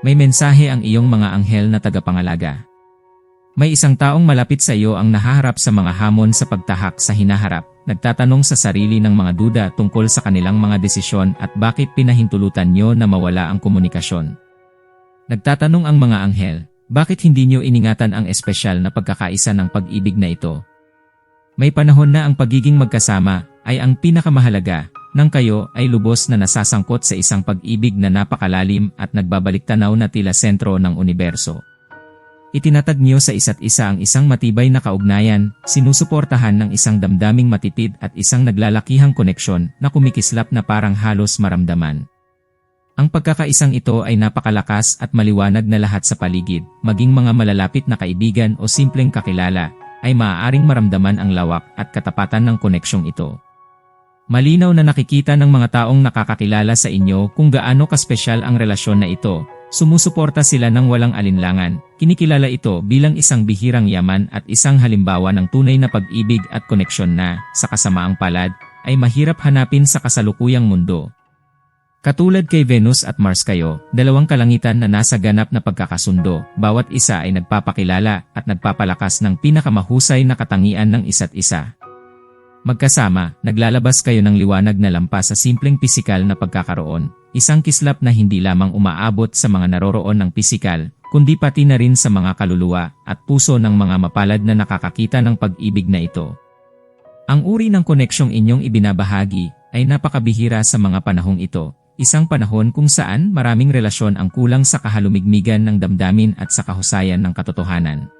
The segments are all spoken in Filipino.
May mensahe ang iyong mga anghel na tagapangalaga. May isang taong malapit sa iyo ang nahaharap sa mga hamon sa pagtahak sa hinaharap, nagtatanong sa sarili ng mga duda tungkol sa kanilang mga desisyon at bakit pinahintulutan nyo na mawala ang komunikasyon. Nagtatanong ang mga anghel, bakit hindi nyo iningatan ang espesyal na pagkakaisa ng pag-ibig na ito? May panahon na ang pagiging magkasama ay ang pinakamahalaga nang kayo ay lubos na nasasangkot sa isang pag-ibig na napakalalim at nagbabalik tanaw na tila sentro ng universo. Itinatag niyo sa isa't isa ang isang matibay na kaugnayan, sinusuportahan ng isang damdaming matitid at isang naglalakihang koneksyon na kumikislap na parang halos maramdaman. Ang pagkakaisang ito ay napakalakas at maliwanag na lahat sa paligid, maging mga malalapit na kaibigan o simpleng kakilala, ay maaaring maramdaman ang lawak at katapatan ng koneksyong ito. Malinaw na nakikita ng mga taong nakakakilala sa inyo kung gaano kaspesyal ang relasyon na ito. Sumusuporta sila ng walang alinlangan. Kinikilala ito bilang isang bihirang yaman at isang halimbawa ng tunay na pag-ibig at koneksyon na, sa kasamaang palad, ay mahirap hanapin sa kasalukuyang mundo. Katulad kay Venus at Mars kayo, dalawang kalangitan na nasa ganap na pagkakasundo, bawat isa ay nagpapakilala at nagpapalakas ng pinakamahusay na katangian ng isa't isa. Magkasama, naglalabas kayo ng liwanag na lampas sa simpleng pisikal na pagkakaroon, isang kislap na hindi lamang umaabot sa mga naroroon ng pisikal, kundi pati na rin sa mga kaluluwa at puso ng mga mapalad na nakakakita ng pag-ibig na ito. Ang uri ng koneksyong inyong ibinabahagi ay napakabihira sa mga panahong ito, isang panahon kung saan maraming relasyon ang kulang sa kahalumigmigan ng damdamin at sa kahusayan ng katotohanan.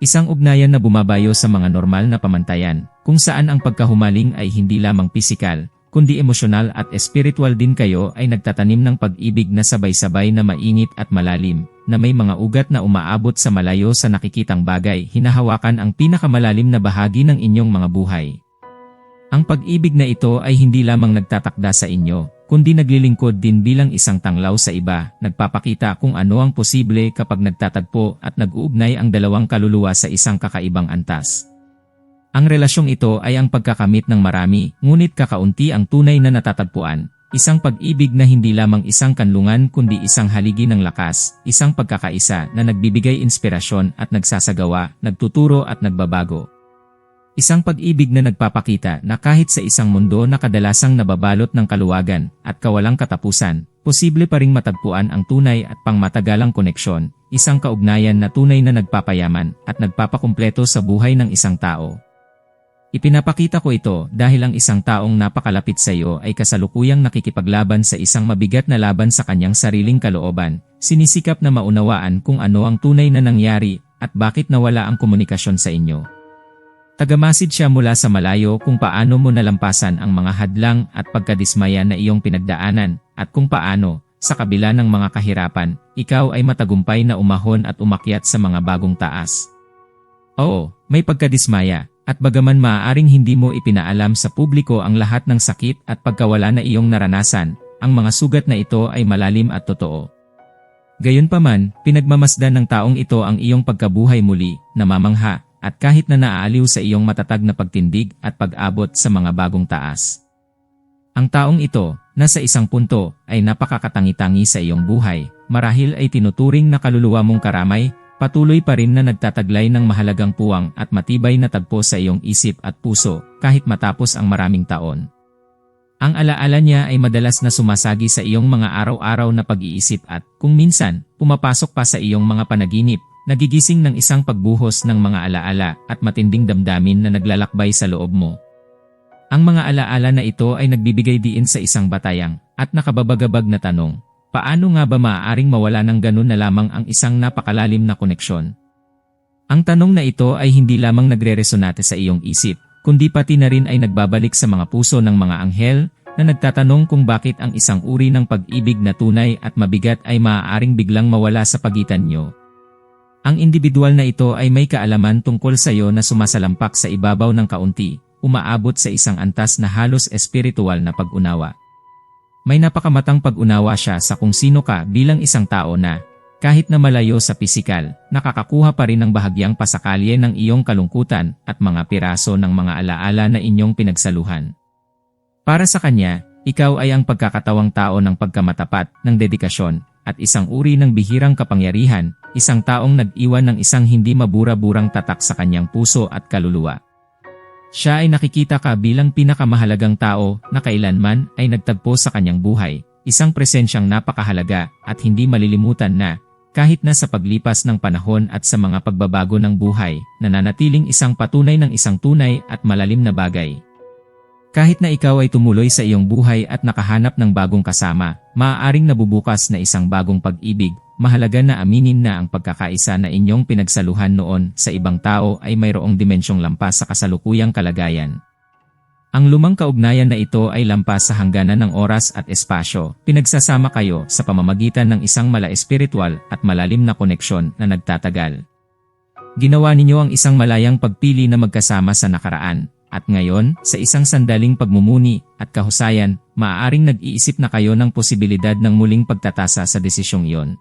Isang ugnayan na bumabayo sa mga normal na pamantayan, kung saan ang pagkahumaling ay hindi lamang pisikal, kundi emosyonal at espiritual din kayo ay nagtatanim ng pag-ibig na sabay-sabay na mainit at malalim, na may mga ugat na umaabot sa malayo sa nakikitang bagay, hinahawakan ang pinakamalalim na bahagi ng inyong mga buhay. Ang pag-ibig na ito ay hindi lamang nagtatakda sa inyo, kundi naglilingkod din bilang isang tanglaw sa iba, nagpapakita kung ano ang posible kapag nagtatagpo at nag-uugnay ang dalawang kaluluwa sa isang kakaibang antas. Ang relasyong ito ay ang pagkakamit ng marami, ngunit kakaunti ang tunay na natatagpuan, isang pag-ibig na hindi lamang isang kanlungan kundi isang haligi ng lakas, isang pagkakaisa na nagbibigay inspirasyon at nagsasagawa, nagtuturo at nagbabago. Isang pag-ibig na nagpapakita na kahit sa isang mundo na kadalasang nababalot ng kaluwagan at kawalang katapusan, posible pa ring matagpuan ang tunay at pangmatagalang koneksyon, isang kaugnayan na tunay na nagpapayaman at nagpapakumpleto sa buhay ng isang tao. Ipinapakita ko ito dahil ang isang taong napakalapit sa iyo ay kasalukuyang nakikipaglaban sa isang mabigat na laban sa kanyang sariling kalooban, sinisikap na maunawaan kung ano ang tunay na nangyari at bakit nawala ang komunikasyon sa inyo. Tagamasid siya mula sa malayo kung paano mo nalampasan ang mga hadlang at pagkadismaya na iyong pinagdaanan at kung paano, sa kabila ng mga kahirapan, ikaw ay matagumpay na umahon at umakyat sa mga bagong taas. Oo, may pagkadismaya, at bagaman maaaring hindi mo ipinaalam sa publiko ang lahat ng sakit at pagkawala na iyong naranasan, ang mga sugat na ito ay malalim at totoo. Gayunpaman, pinagmamasdan ng taong ito ang iyong pagkabuhay muli, namamangha, at kahit na naaaliw sa iyong matatag na pagtindig at pag-abot sa mga bagong taas. Ang taong ito, nasa isang punto, ay napakakatangi-tangi sa iyong buhay, marahil ay tinuturing na kaluluwa mong karamay, patuloy pa rin na nagtataglay ng mahalagang puwang at matibay na tagpo sa iyong isip at puso, kahit matapos ang maraming taon. Ang alaala niya ay madalas na sumasagi sa iyong mga araw-araw na pag-iisip at, kung minsan, pumapasok pa sa iyong mga panaginip, Nagigising ng isang pagbuhos ng mga alaala at matinding damdamin na naglalakbay sa loob mo. Ang mga alaala na ito ay nagbibigay diin sa isang batayang at nakababagabag na tanong, paano nga ba maaaring mawala ng ganun na lamang ang isang napakalalim na koneksyon? Ang tanong na ito ay hindi lamang nagre-resonate sa iyong isip, kundi pati na rin ay nagbabalik sa mga puso ng mga anghel na nagtatanong kung bakit ang isang uri ng pag-ibig na tunay at mabigat ay maaaring biglang mawala sa pagitan nyo. Ang individual na ito ay may kaalaman tungkol sa iyo na sumasalampak sa ibabaw ng kaunti, umaabot sa isang antas na halos espiritual na pag-unawa. May napakamatang pag-unawa siya sa kung sino ka bilang isang tao na, kahit na malayo sa pisikal, nakakakuha pa rin ng bahagyang pasakalye ng iyong kalungkutan at mga piraso ng mga alaala na inyong pinagsaluhan. Para sa kanya, ikaw ay ang pagkakatawang tao ng pagkamatapat, ng dedikasyon, at isang uri ng bihirang kapangyarihan, isang taong nag-iwan ng isang hindi mabura-burang tatak sa kanyang puso at kaluluwa. Siya ay nakikita ka bilang pinakamahalagang tao na kailanman ay nagtagpo sa kanyang buhay, isang presensyang napakahalaga at hindi malilimutan na, kahit na sa paglipas ng panahon at sa mga pagbabago ng buhay, nananatiling isang patunay ng isang tunay at malalim na bagay. Kahit na ikaw ay tumuloy sa iyong buhay at nakahanap ng bagong kasama, maaaring nabubukas na isang bagong pag-ibig, mahalaga na aminin na ang pagkakaisa na inyong pinagsaluhan noon sa ibang tao ay mayroong dimensyong lampas sa kasalukuyang kalagayan. Ang lumang kaugnayan na ito ay lampas sa hangganan ng oras at espasyo. Pinagsasama kayo sa pamamagitan ng isang mala espiritual at malalim na koneksyon na nagtatagal. Ginawa ninyo ang isang malayang pagpili na magkasama sa nakaraan, at ngayon, sa isang sandaling pagmumuni at kahusayan, maaaring nag-iisip na kayo ng posibilidad ng muling pagtatasa sa desisyong iyon.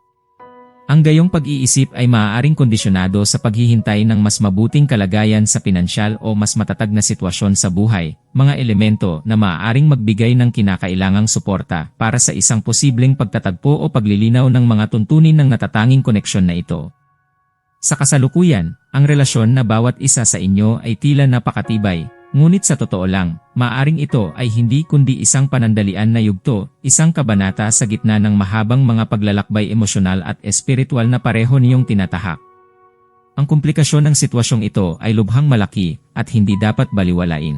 Ang gayong pag-iisip ay maaaring kondisyonado sa paghihintay ng mas mabuting kalagayan sa pinansyal o mas matatag na sitwasyon sa buhay, mga elemento na maaaring magbigay ng kinakailangang suporta para sa isang posibleng pagtatagpo o paglilinaw ng mga tuntunin ng natatanging koneksyon na ito. Sa kasalukuyan, ang relasyon na bawat isa sa inyo ay tila napakatibay, Ngunit sa totoo lang, maaring ito ay hindi kundi isang panandalian na yugto, isang kabanata sa gitna ng mahabang mga paglalakbay emosyonal at espiritual na pareho niyong tinatahak. Ang komplikasyon ng sitwasyong ito ay lubhang malaki at hindi dapat baliwalain.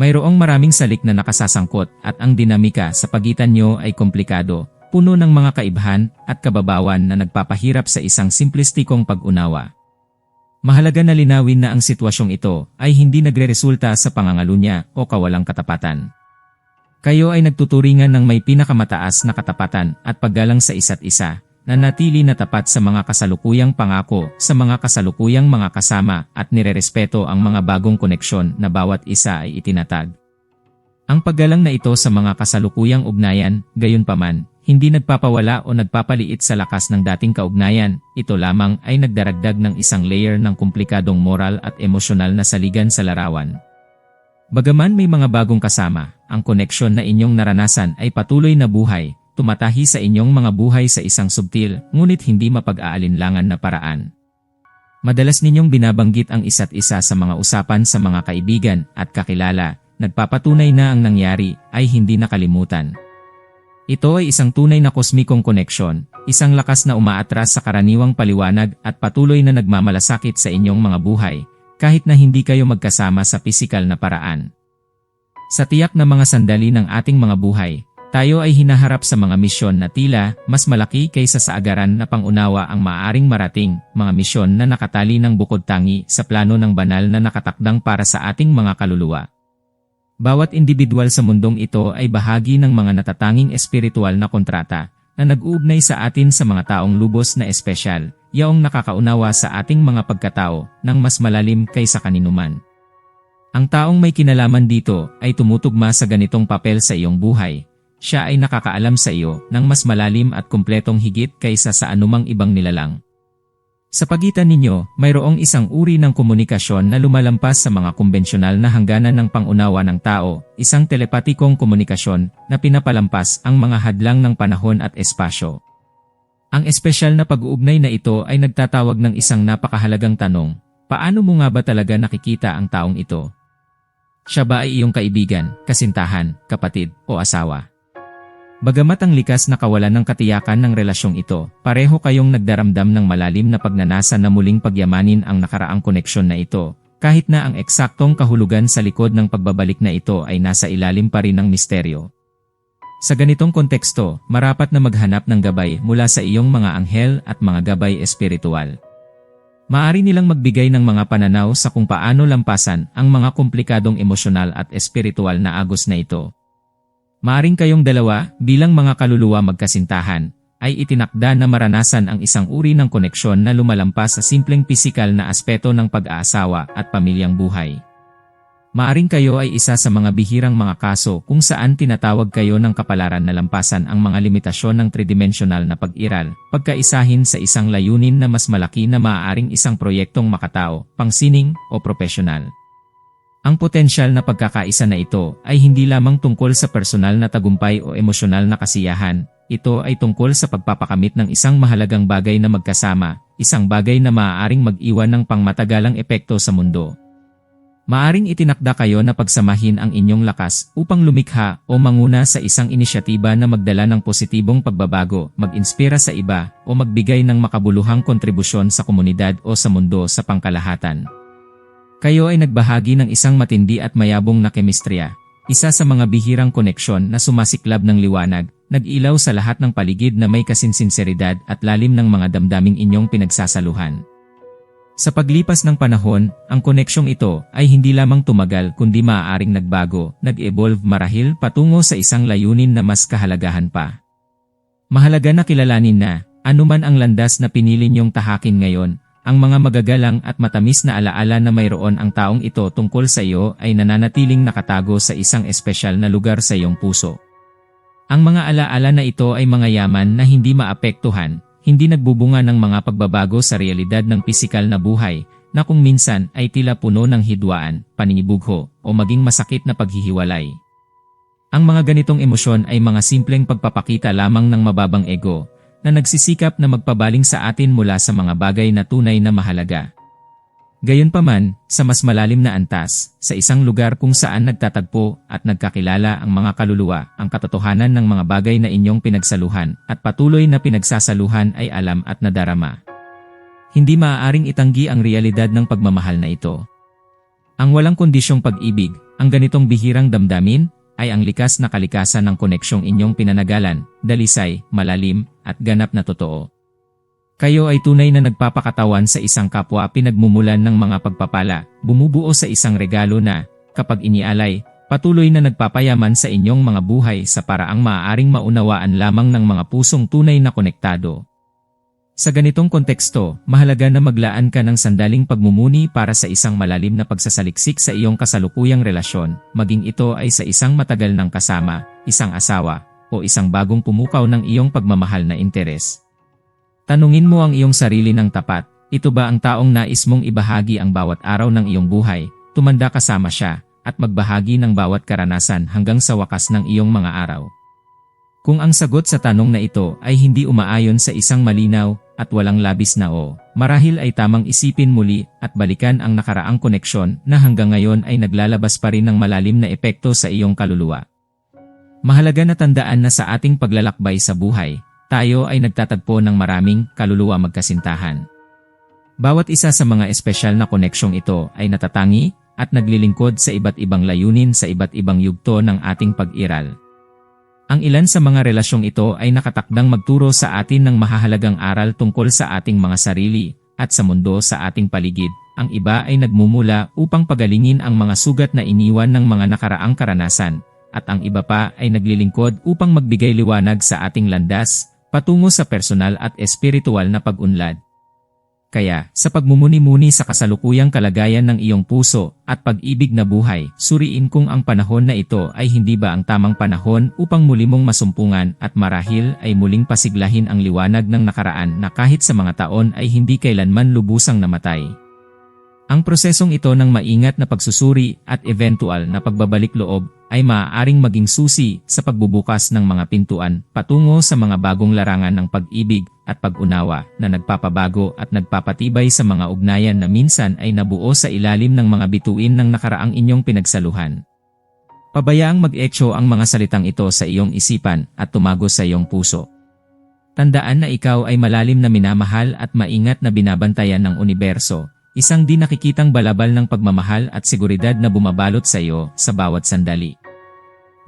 Mayroong maraming salik na nakasasangkot at ang dinamika sa pagitan niyo ay komplikado, puno ng mga kaibahan at kababawan na nagpapahirap sa isang simplistikong pag-unawa. Mahalaga na linawin na ang sitwasyong ito ay hindi nagreresulta sa pangangalunya o kawalang katapatan. Kayo ay nagtuturingan ng may pinakamataas na katapatan at paggalang sa isa't isa na natili na tapat sa mga kasalukuyang pangako sa mga kasalukuyang mga kasama at nirerespeto ang mga bagong koneksyon na bawat isa ay itinatag. Ang paggalang na ito sa mga kasalukuyang ugnayan, gayon paman, hindi nagpapawala o nagpapaliit sa lakas ng dating kaugnayan, ito lamang ay nagdaragdag ng isang layer ng komplikadong moral at emosyonal na saligan sa larawan. Bagaman may mga bagong kasama, ang koneksyon na inyong naranasan ay patuloy na buhay, tumatahi sa inyong mga buhay sa isang subtil, ngunit hindi mapag-aalinlangan na paraan. Madalas ninyong binabanggit ang isa't isa sa mga usapan sa mga kaibigan at kakilala, nagpapatunay na ang nangyari ay hindi nakalimutan. Ito ay isang tunay na kosmikong koneksyon, isang lakas na umaatras sa karaniwang paliwanag at patuloy na nagmamalasakit sa inyong mga buhay, kahit na hindi kayo magkasama sa pisikal na paraan. Sa tiyak na mga sandali ng ating mga buhay, tayo ay hinaharap sa mga misyon na tila mas malaki kaysa sa agaran na pangunawa ang maaring marating, mga misyon na nakatali ng bukod tangi sa plano ng banal na nakatakdang para sa ating mga kaluluwa. Bawat individual sa mundong ito ay bahagi ng mga natatanging espiritual na kontrata na nag-uugnay sa atin sa mga taong lubos na espesyal, yaong nakakaunawa sa ating mga pagkatao ng mas malalim kaysa kaninuman. Ang taong may kinalaman dito ay tumutugma sa ganitong papel sa iyong buhay. Siya ay nakakaalam sa iyo ng mas malalim at kumpletong higit kaysa sa anumang ibang nilalang. Sa pagitan ninyo, mayroong isang uri ng komunikasyon na lumalampas sa mga kumbensyonal na hangganan ng pangunawa ng tao, isang telepatikong komunikasyon na pinapalampas ang mga hadlang ng panahon at espasyo. Ang espesyal na pag-uugnay na ito ay nagtatawag ng isang napakahalagang tanong, paano mo nga ba talaga nakikita ang taong ito? Siya ba ay iyong kaibigan, kasintahan, kapatid, o asawa? Bagamat ang likas na kawalan ng katiyakan ng relasyong ito, pareho kayong nagdaramdam ng malalim na pagnanasa na muling pagyamanin ang nakaraang koneksyon na ito, kahit na ang eksaktong kahulugan sa likod ng pagbabalik na ito ay nasa ilalim pa rin ng misteryo. Sa ganitong konteksto, marapat na maghanap ng gabay mula sa iyong mga anghel at mga gabay espiritual. Maari nilang magbigay ng mga pananaw sa kung paano lampasan ang mga komplikadong emosyonal at espiritual na agos na ito Maaring kayong dalawa, bilang mga kaluluwa magkasintahan, ay itinakda na maranasan ang isang uri ng koneksyon na lumalampas sa simpleng pisikal na aspeto ng pag-aasawa at pamilyang buhay. Maaring kayo ay isa sa mga bihirang mga kaso kung saan tinatawag kayo ng kapalaran na lampasan ang mga limitasyon ng tridimensional na pag-iral, pagkaisahin sa isang layunin na mas malaki na maaaring isang proyektong makatao, pangsining o profesional. Ang potensyal na pagkakaisa na ito ay hindi lamang tungkol sa personal na tagumpay o emosyonal na kasiyahan, ito ay tungkol sa pagpapakamit ng isang mahalagang bagay na magkasama, isang bagay na maaaring mag-iwan ng pangmatagalang epekto sa mundo. Maaring itinakda kayo na pagsamahin ang inyong lakas upang lumikha o manguna sa isang inisyatiba na magdala ng positibong pagbabago, mag-inspira sa iba, o magbigay ng makabuluhang kontribusyon sa komunidad o sa mundo sa pangkalahatan. Kayo ay nagbahagi ng isang matindi at mayabong na kemistrya, isa sa mga bihirang koneksyon na sumasiklab ng liwanag, nag-ilaw sa lahat ng paligid na may kasinsinseridad at lalim ng mga damdaming inyong pinagsasaluhan. Sa paglipas ng panahon, ang koneksyong ito ay hindi lamang tumagal kundi maaaring nagbago, nag-evolve marahil patungo sa isang layunin na mas kahalagahan pa. Mahalaga na kilalanin na, anuman ang landas na pinili niyong tahakin ngayon, ang mga magagalang at matamis na alaala na mayroon ang taong ito tungkol sa iyo ay nananatiling nakatago sa isang espesyal na lugar sa iyong puso. Ang mga alaala na ito ay mga yaman na hindi maapektuhan, hindi nagbubunga ng mga pagbabago sa realidad ng pisikal na buhay, na kung minsan ay tila puno ng hidwaan, paninibugho, o maging masakit na paghihiwalay. Ang mga ganitong emosyon ay mga simpleng pagpapakita lamang ng mababang ego, na nagsisikap na magpabaling sa atin mula sa mga bagay na tunay na mahalaga. Gayunpaman, sa mas malalim na antas, sa isang lugar kung saan nagtatagpo at nagkakilala ang mga kaluluwa, ang katotohanan ng mga bagay na inyong pinagsaluhan at patuloy na pinagsasaluhan ay alam at nadarama. Hindi maaaring itanggi ang realidad ng pagmamahal na ito. Ang walang kondisyong pag-ibig, ang ganitong bihirang damdamin, ay ang likas na kalikasan ng koneksyong inyong pinanagalan, dalisay, malalim, at ganap na totoo. Kayo ay tunay na nagpapakatawan sa isang kapwa pinagmumulan ng mga pagpapala, bumubuo sa isang regalo na, kapag inialay, patuloy na nagpapayaman sa inyong mga buhay sa paraang maaaring maunawaan lamang ng mga pusong tunay na konektado. Sa ganitong konteksto, mahalaga na maglaan ka ng sandaling pagmumuni para sa isang malalim na pagsasaliksik sa iyong kasalukuyang relasyon, maging ito ay sa isang matagal ng kasama, isang asawa, o isang bagong pumukaw ng iyong pagmamahal na interes. Tanungin mo ang iyong sarili ng tapat, ito ba ang taong nais mong ibahagi ang bawat araw ng iyong buhay, tumanda kasama siya, at magbahagi ng bawat karanasan hanggang sa wakas ng iyong mga araw? Kung ang sagot sa tanong na ito ay hindi umaayon sa isang malinaw at walang labis na o, marahil ay tamang isipin muli at balikan ang nakaraang koneksyon na hanggang ngayon ay naglalabas pa rin ng malalim na epekto sa iyong kaluluwa. Mahalaga na tandaan na sa ating paglalakbay sa buhay, tayo ay nagtatagpo ng maraming kaluluwa magkasintahan. Bawat isa sa mga espesyal na koneksyong ito ay natatangi at naglilingkod sa iba't ibang layunin sa iba't ibang yugto ng ating pag-iral. Ang ilan sa mga relasyong ito ay nakatakdang magturo sa atin ng mahahalagang aral tungkol sa ating mga sarili at sa mundo sa ating paligid. Ang iba ay nagmumula upang pagalingin ang mga sugat na iniwan ng mga nakaraang karanasan, at ang iba pa ay naglilingkod upang magbigay liwanag sa ating landas patungo sa personal at espiritual na pag-unlad. Kaya, sa pagmumuni-muni sa kasalukuyang kalagayan ng iyong puso at pag-ibig na buhay, suriin kung ang panahon na ito ay hindi ba ang tamang panahon upang muli mong masumpungan at marahil ay muling pasiglahin ang liwanag ng nakaraan na kahit sa mga taon ay hindi kailanman lubusang namatay. Ang prosesong ito ng maingat na pagsusuri at eventual na pagbabalik loob ay maaaring maging susi sa pagbubukas ng mga pintuan patungo sa mga bagong larangan ng pag-ibig at pag-unawa na nagpapabago at nagpapatibay sa mga ugnayan na minsan ay nabuo sa ilalim ng mga bituin ng nakaraang inyong pinagsaluhan. Pabayaang mag-echo ang mga salitang ito sa iyong isipan at tumago sa iyong puso. Tandaan na ikaw ay malalim na minamahal at maingat na binabantayan ng universo Isang di nakikitang balabal ng pagmamahal at seguridad na bumabalot sa iyo sa bawat sandali.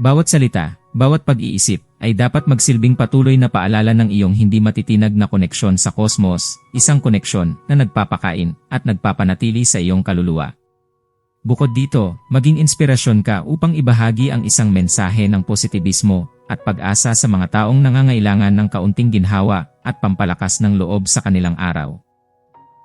Bawat salita, bawat pag-iisip, ay dapat magsilbing patuloy na paalala ng iyong hindi matitinag na koneksyon sa kosmos, isang koneksyon na nagpapakain at nagpapanatili sa iyong kaluluwa. Bukod dito, maging inspirasyon ka upang ibahagi ang isang mensahe ng positibismo at pag-asa sa mga taong nangangailangan ng kaunting ginhawa at pampalakas ng loob sa kanilang araw.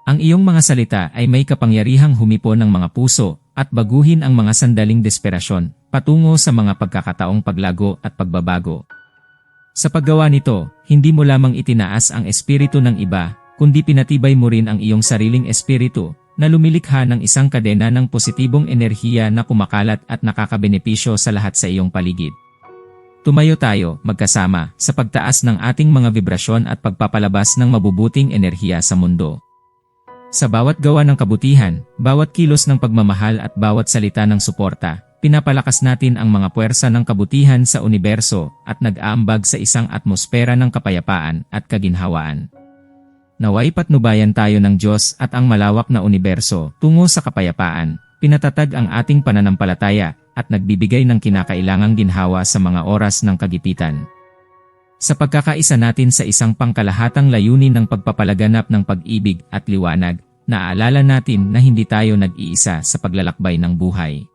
Ang iyong mga salita ay may kapangyarihang humipo ng mga puso at baguhin ang mga sandaling desperasyon patungo sa mga pagkakataong paglago at pagbabago. Sa paggawa nito, hindi mo lamang itinaas ang espiritu ng iba, kundi pinatibay mo rin ang iyong sariling espiritu na lumilikha ng isang kadena ng positibong enerhiya na kumakalat at nakakabenepisyo sa lahat sa iyong paligid. Tumayo tayo, magkasama, sa pagtaas ng ating mga vibrasyon at pagpapalabas ng mabubuting enerhiya sa mundo. Sa bawat gawa ng kabutihan, bawat kilos ng pagmamahal at bawat salita ng suporta, pinapalakas natin ang mga puwersa ng kabutihan sa universo at nag-aambag sa isang atmosfera ng kapayapaan at kaginhawaan. Naway patnubayan tayo ng Diyos at ang malawak na universo tungo sa kapayapaan, pinatatag ang ating pananampalataya at nagbibigay ng kinakailangang ginhawa sa mga oras ng kagipitan. Sa pagkakaisa natin sa isang pangkalahatang layunin ng pagpapalaganap ng pag-ibig at liwanag, naaalala natin na hindi tayo nag-iisa sa paglalakbay ng buhay.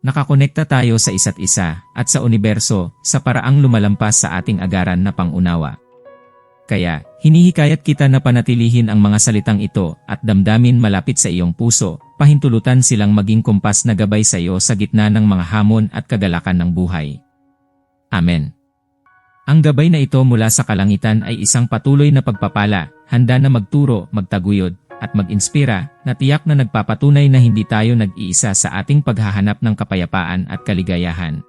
Nakakonekta tayo sa isa't isa at sa universo sa paraang lumalampas sa ating agaran na pangunawa. Kaya, hinihikayat kita na panatilihin ang mga salitang ito at damdamin malapit sa iyong puso, pahintulutan silang maging kumpas na gabay sa iyo sa gitna ng mga hamon at kagalakan ng buhay. Amen. Ang gabay na ito mula sa kalangitan ay isang patuloy na pagpapala, handa na magturo, magtaguyod, at mag-inspira, na tiyak na nagpapatunay na hindi tayo nag-iisa sa ating paghahanap ng kapayapaan at kaligayahan.